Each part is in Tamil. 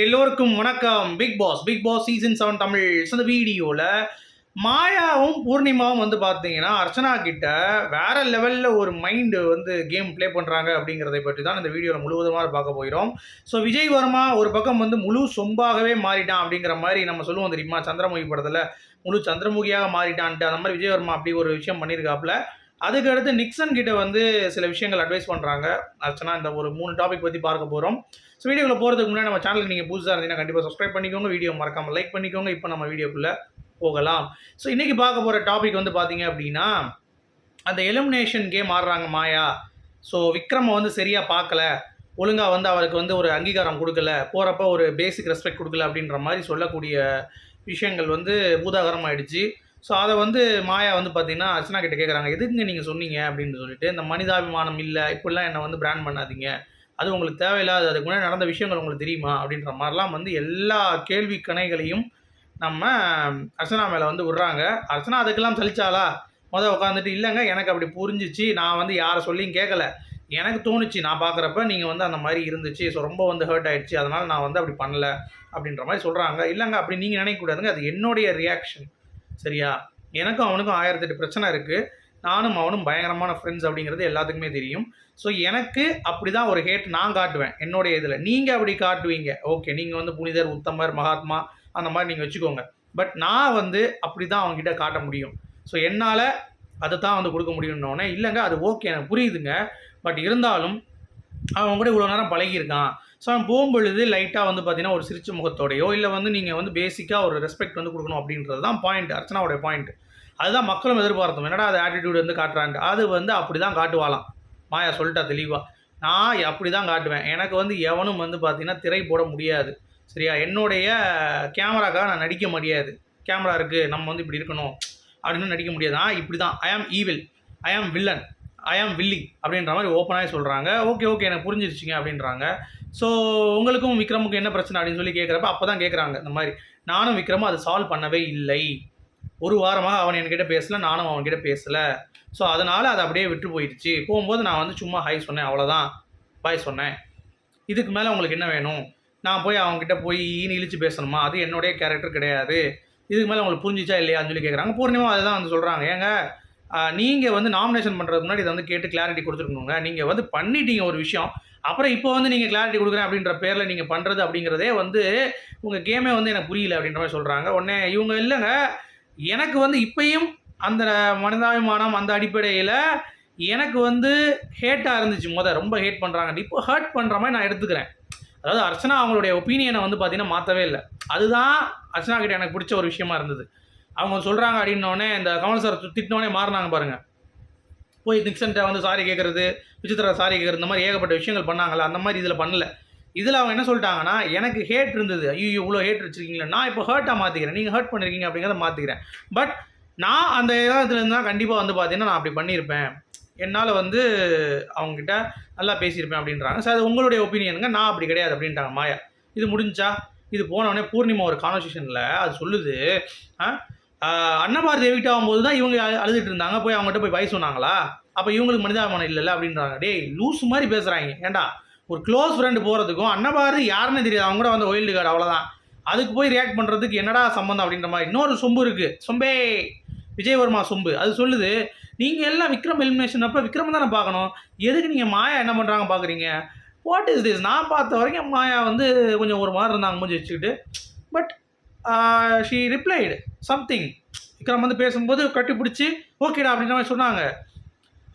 எல்லோருக்கும் வணக்கம். Big boss big boss season seven Tamil. அந்த வீடியோவில் மாயாவும் பூர்ணிமாவும் வந்து பார்த்தீங்கன்னா அர்ச்சனா கிட்ட வேற லெவலில் ஒரு மைண்டு வந்து கேம் ப்ளே பண்ணுறாங்க அப்படிங்கிறதை பற்றி தான் இந்த வீடியோவில் முழுவதுமாக பார்க்க போகிறோம். ஸோ விஜய் வர்மா ஒரு பக்கம் வந்து முழு சொம்பாகவே மாறிட்டான் அப்படிங்கிற மாதிரி நம்ம சொல்லுவோம் தெரியுமா? சந்திரமுகி படத்தில் முழு சந்திரமுகியாக மாறிட்டான்ட்டு. அந்த மாதிரி விஜய் வர்மா அப்படி ஒரு விஷயம் பண்ணியிருக்காப்புல. அதுக்கு அடுத்து நிக்சன் கிட்ட வந்து சில விஷயங்கள் அட்வைஸ் பண்ணுறாங்க அர்ச்சனா இந்த ஒரு மூணு டாபிக் பற்றி பார்க்க போகிறோம் ஸோ வீடியோவில் போகிறதுக்கு முன்னாடி நம்ம சேனலுக்கு நீங்கள் புதுசாக இருந்தீங்கன்னா கண்டிப்பாக சப்ஸ்கிரைப் பண்ணிக்கோங்க. வீடியோ மறக்காமல் லைக் பண்ணிக்கோங்க. இப்போ நம்ம வீடியோக்குள்ளே போகலாம். ஸோ இன்றைக்கி பார்க்க போகிற டாபிக் வந்து பார்த்தீங்க அப்படின்னா அந்த எலிமினேஷன் கேம் ஆடுறாங்க மாயா. ஸோ விக்ரமை வந்து சரியாக பார்க்கல. ஒழுங்காக வந்து அவருக்கு வந்து ஒரு அங்கீகாரம் கொடுக்கல. போகிறப்ப ஒரு பேசிக் ரெஸ்பெக்ட் கொடுக்கல அப்படின்ற மாதிரி சொல்லக்கூடிய விஷயங்கள் வந்து பூதாகரம் ஆயிடுச்சு ஸோ அதை வந்து மாயா வந்து பார்த்தீங்கன்னா அர்ச்சனா கிட்ட கேட்குறாங்க எதுக்குங்க நீங்கள் சொன்னீங்க? அப்படின்னு சொல்லிட்டு இந்த மனிதாபிமானம் இல்லை. இப்படிலாம் என்னை வந்து பிராண்ட் பண்ணாதீங்க. அது உங்களுக்கு தேவையில்லாத அதுக்கு முன்னாடி நடந்த விஷயங்கள் உங்களுக்கு தெரியுமா? அப்படின்ற மாதிரிலாம் வந்து எல்லா கேள்வி கணைகளையும் நம்ம அர்ச்சனா மேலே வந்து விடுறாங்க. அர்ச்சனா அதுக்கெல்லாம் சலிச்சாலா முதல் உட்காந்துட்டு இல்லைங்க எனக்கு அப்படி புரிஞ்சிச்சு. நான் வந்து யாரை சொல்லியும் கேட்கல எனக்கு தோணுச்சு. நான் பார்க்குறப்ப நீங்கள் வந்து அந்த மாதிரி இருந்துச்சு. ஸோ ரொம்ப வந்து ஹர்ட் ஆகிடுச்சு அதனால் நான் வந்து அப்படி பண்ணலை. அப்படின்ற மாதிரி சொல்கிறாங்க இல்லைங்க அப்படி நீங்கள் நினைக்கக்கூடாதுங்க. அது என்னுடைய ரியாக்ஷன் சரியா? எனக்கும் அவனுக்கும் ஆயிரத்தெட்டு பிரச்சனை இருக்குது நானும் அவனும் பயங்கரமான ஃப்ரெண்ட்ஸ் அப்படிங்கிறது எல்லாத்துக்குமே தெரியும். ஸோ எனக்கு அப்படி தான் ஒரு ஹேட் நான் காட்டுவேன். என்னுடைய இதில். நீங்கள் அப்படி காட்டுவீங்க. ஓகே நீங்கள் வந்து புனிதர் உத்தமர் மகாத்மா அந்த மாதிரி நீங்கள் வச்சுக்கோங்க. பட் நான் வந்து அப்படி தான் அவங்ககிட்ட காட்ட முடியும். ஸோ என்னால் அதை தான் வந்து கொடுக்க முடியும்னோடனே இல்லைங்க அது ஓகே எனக்கு புரியுதுங்க. பட் இருந்தாலும் அவன் கூட இவ்வளோ நேரம் பழகியிருக்கான். ஸோ அவன் போகும்பொழுது லைட்டாக வந்து பார்த்தீங்கன்னா ஒரு சிரிச்ச முகத்தோடையோ இல்லை வந்து நீங்கள் வந்து பேசிக்காக ஒரு ரெஸ்பெக்ட் வந்து கொடுக்கணும் அப்படின்றது தான் பாயிண்ட் அர்ச்சனாவுடைய பாயிண்ட் அதுதான் மக்களும் எதிர்பார்த்தோம். என்னடா அது ஆட்டிடியூட் வந்து காட்டுறான்ட்டு. அது வந்து அப்படி தான் காட்டுவாளாம். மாயா சொல்லிட்டா தெளிவாக நான் அப்படி தான் காட்டுவேன். எனக்கு வந்து எவனும் வந்து பார்த்தீங்கன்னா திரை போட முடியாது. சரியா? என்னுடைய கேமராக்காக நான் நடிக்க முடியாது. கேமரா இருக்குது நம்ம வந்து இப்படி இருக்கணும். அப்படின்னு நடிக்க முடியாது. நான் இப்படி தான் ஐ ஆம் ஈவில் ஐ ஆம் வில்லன் ஐ ஆம் வில்லி அப்படின்ற மாதிரி ஓப்பனாகவே சொல்கிறாங்க ஓகே ஓகே எனக்கு புரிஞ்சிருச்சிங்க அப்படின்றாங்க. ஸோ உங்களுக்கும் விக்ரமுக்கும் என்ன பிரச்சனை அப்படின்னு சொல்லி கேட்குறப்ப அப்போ தான் கேட்குறாங்க இந்த மாதிரி. நானும் விக்ரமும் அதை சால்வ் பண்ணவே இல்லை. ஒரு வாரமாக அவன் என்கிட்ட பேசலை நானும் அவன்கிட்ட பேசலை. ஸோ அதனால் அது அப்படியே விட்டு போயிடுச்சு. போகும்போது நான் வந்து சும்மா ஹை சொன்னேன் அவ்வளோதான் பாய் சொன்னேன். இதுக்கு மேலே உங்களுக்கு என்ன வேணும்? நான் போய் அவங்ககிட்ட போய் ஈனி இழிச்சு பேசணுமா? அது என்னுடைய கேரக்டர் கிடையாது. இதுக்கு மேலே உங்களுக்கு புரிஞ்சிச்சா இல்லையான்னு சொல்லி கேட்குறாங்க. பூர்ணிமா அதுதான் வந்து சொல்கிறாங்க ஏங்க நீங்கள் வந்து நாமினேஷன் பண்ணுறதுக்கு முன்னாடி இதை வந்து கேட்டு கிளாரிட்டி கொடுத்துருக்கணுங்க. நீங்கள் வந்து பண்ணிட்டீங்க ஒரு விஷயம். அப்புறம் இப்போ வந்து நீங்கள் கிளாரிட்டி கொடுக்குறேன் அப்படின்ற பேரில் நீங்கள் பண்ணுறது அப்படிங்கிறதே வந்து உங்கள் கேமே வந்து எனக்கு புரியல அப்படின்ற மாதிரி சொல்கிறாங்க உடனே இவங்க இல்லைங்க. எனக்கு வந்து இப்பயும் அந்த மனிதாபிமானம் அந்த அடிப்படையில் எனக்கு வந்து ஹேட்டாக இருந்துச்சு முத. ரொம்ப ஹேட் பண்ணுறாங்க இப்போ ஹர்ட் பண்ணுற மாதிரி நான் எடுத்துக்கிறேன். அதாவது அர்ச்சனா அவங்களுடைய ஒப்பீனியனை வந்து பார்த்தீங்கன்னா மாற்றவே இல்லை. அதுதான் அர்ச்சனா கிட்ட எனக்கு பிடிச்ச ஒரு விஷயமா இருந்தது. அவங்க சொல்கிறாங்க அப்படின்னோடனே இந்த கமல் சார் திட்டினோடனே மாறினாங்க பாருங்கள் போய் நிக்சன்ட்ட வந்து சாரி கேட்குறது விசித்திரா சாரி கேட்குறது இந்த மாதிரி ஏகப்பட்ட விஷயங்கள் பண்ணாங்களா அந்த மாதிரி இதில் பண்ணல. இதில் அவங்க என்ன சொல்லிட்டாங்கன்னா எனக்கு ஹேட் இருந்தது. ஐயோ இவ்வளோ ஹேட் வச்சுருக்கீங்களா நான் இப்போ ஹர்ட்டாக மாற்றிக்கிறேன் நீங்கள் ஹர்ட் பண்ணியிருக்கீங்க அப்படிங்கிறத மாற்றிக்கிறேன் பட் நான் அந்த இடத்துல இருந்தால் கண்டிப்பாக வந்து பார்த்தீங்கன்னா நான் அப்படி பண்ணியிருப்பேன் என்னால் வந்து அவங்ககிட்ட நல்லா பேசியிருப்பேன் அப்படின்றாங்க. சார் அது உங்களுடைய ஒப்பீனியனுங்க நான் அப்படி கிடையாது அப்படின்ட்டாங்க மாயா. இது முடிஞ்சா? இது போனவொடனே பூர்ணிமா ஒரு கான்வர்சேஷனில் அது சொல்லுது அன்னபாரதி எவிட் ஆகும்போது தான் இவங்க அழுதுட்டு இருந்தாங்க. போய் அவங்ககிட்ட போய் பய சொன்னாங்களா? அப்போ இவங்களுக்கு மனிதாபிமானம் இல்லைல்ல அப்படின்றாங்க. டேய் லூஸ் மாதிரி பேசுகிறாங்க ஏன்டா ஒரு க்ளோஸ் ஃப்ரெண்டு போகிறதுக்கும் அன்னபாரதி யாருன்னு தெரியாது. அவங்க கூட வந்து ஒயில்டு கார்டு அவ்வளோதான் அதுக்கு போய் ரியாக்ட் பண்ணுறதுக்கு என்னடா சம்மந்தம் அப்படின்ற மாதிரி. இன்னொரு சொம்பு இருக்குது சொம்பே. விஜயவர்மா சொம்பு. அது சொல்லுது நீங்கள் எல்லாம் விக்ரம் எலிமினேஷன் அப்போ விக்ரம் தானே பார்க்கணும்? எதுக்கு நீங்கள் மாயா என்ன பண்ணுறாங்க பார்க்குறீங்க? வாட் இஸ் திஸ் நான் பார்த்த வரைக்கும் மாயா வந்து கொஞ்சம் ஒரு மாதிரி இருந்தாங்க முடிஞ்சு வச்சுக்கிட்டு. But she replied something Vikram வந்து பேசும்போது கட்டி பிடிச்சி ஓகேடா அப்படின்ற மாதிரி சொன்னாங்க.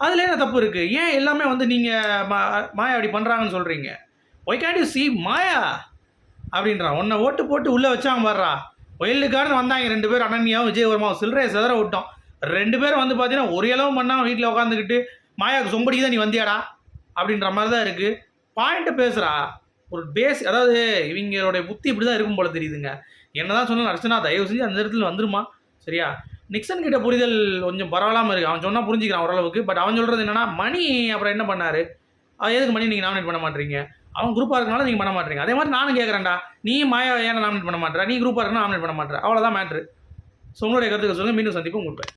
அதில் என்ன தப்பு இருக்குது ஏன் எல்லாமே வந்து நீங்கள் மாயா அப்படி பண்ணுறாங்கன்னு சொல்கிறீங்க why can you see Maya? அப்படின்றான் உன்னை ஓட்டு போட்டு உள்ளே வச்சாங்க பாடுறா ஒயில்டுக்காரன் வந்தாங்க ரெண்டு பேர் அனன்யாவும் விஜயவர்மாவும் சில்லறையை செதற விட்டோம். ரெண்டு பேரும் வந்து பார்த்தீங்கன்னா ஒரு அளவு பண்ணாமல் வீட்டில் உட்காந்துக்கிட்டு மாயாவுக்கு சொம்படிக்கு தான் நீ வந்தியாடா? அப்படின்ற மாதிரி தான் இருக்குது பாயிண்ட்டை பேசுகிறா ஒரு பேஸ் அதாவது இவங்களுடைய புத்தி இப்படி தான் இருக்கும் போல தெரியுதுங்க. என்னதான் சொன்னாலும் அர்ச்சனா தயவு செஞ்சு அந்த இடத்துல வந்துருமா சரியா? நிக்சன் கிட்ட புரிதல் கொஞ்சம் பரவாயில்லாமல் இருக்குது அவன் சொன்னால் புரிஞ்சுக்கிறான் ஓரளவுக்கு. பட் அவன் சொல்கிறது என்னன்னா மணி அப்புறம் என்ன பண்ணாரு? அது எதுக்கு மணி? நீங்கள் நாமினேட் பண்ண மாட்டீங்க. அவன் குரூப்பாக இருக்கனால நீங்கள் பண்ண மாட்டீங்க. அதே மாதிரி நானும் கேட்குறேன்டா நீ மாயா ஏன் நாமினேட் பண்ண மாட்டேற? நீ குரூப்பாக இருக்கனா நாமினேட் பண்ண மாட்டேற? அவ்வளோதான் மேட்ரு ஸோ உங்களுடைய கருத்துக்கள் சொல்லுங்கள் மீண்டும் சந்திப்போம். உங்களுக்கு